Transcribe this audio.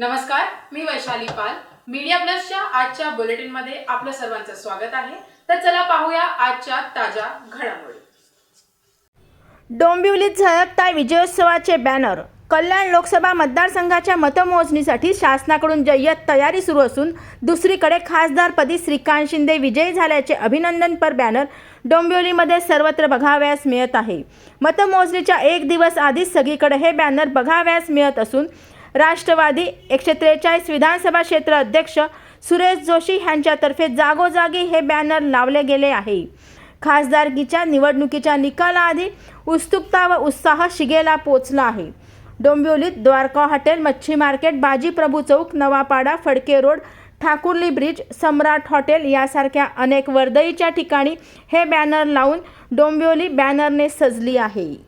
नमस्कार मी वैशाली पाल. मीडिया प्लसच्या आजच्या बुलेटिनमध्ये आपलं सर्वांचं स्वागत आहे. तर चला पाहूया आजच्या ताज्या घडामोडी. डोंबिवलीत झळकताय विजयोत्सवाचे बॅनर कल्याण लोकसभा मतदारसंघाच्या मतमोजणीसाठी शासनाकडून जय्यत तयारी सुरू असून दुसरीकडे खासदारपदी श्रीकांत शिंदे विजयी झाल्याचे अभिनंदनपर बॅनर डोंबिवलीमध्ये सर्वत्र बघावयास मिळत आहे. मतमोजणीच्या एक दिवस आधीच सगळीकडे हे बॅनर बघावयास मिळत असून राष्ट्रवादी एकशे त्रेचाळीस विधानसभा क्षेत्र अध्यक्ष सुरेश जोशी यांच्यातर्फे जागोजागी हे बॅनर लावले गेले आहे. खासदारकीच्या निवडणुकीच्या निकालाआधी उत्सुकता व उत्साह शिगेला पोचला आहे. डोंबिवलीत द्वारका हॉटेल मच्छी market Bajiprabhu Chowk Navapada Phadke road Thakurli bridge Samrat hotel यासारख्या अनेक वर्दळीच्या ठिकाणी हे बॅनर लावून डोंबिवली बॅनरने सजली आहे.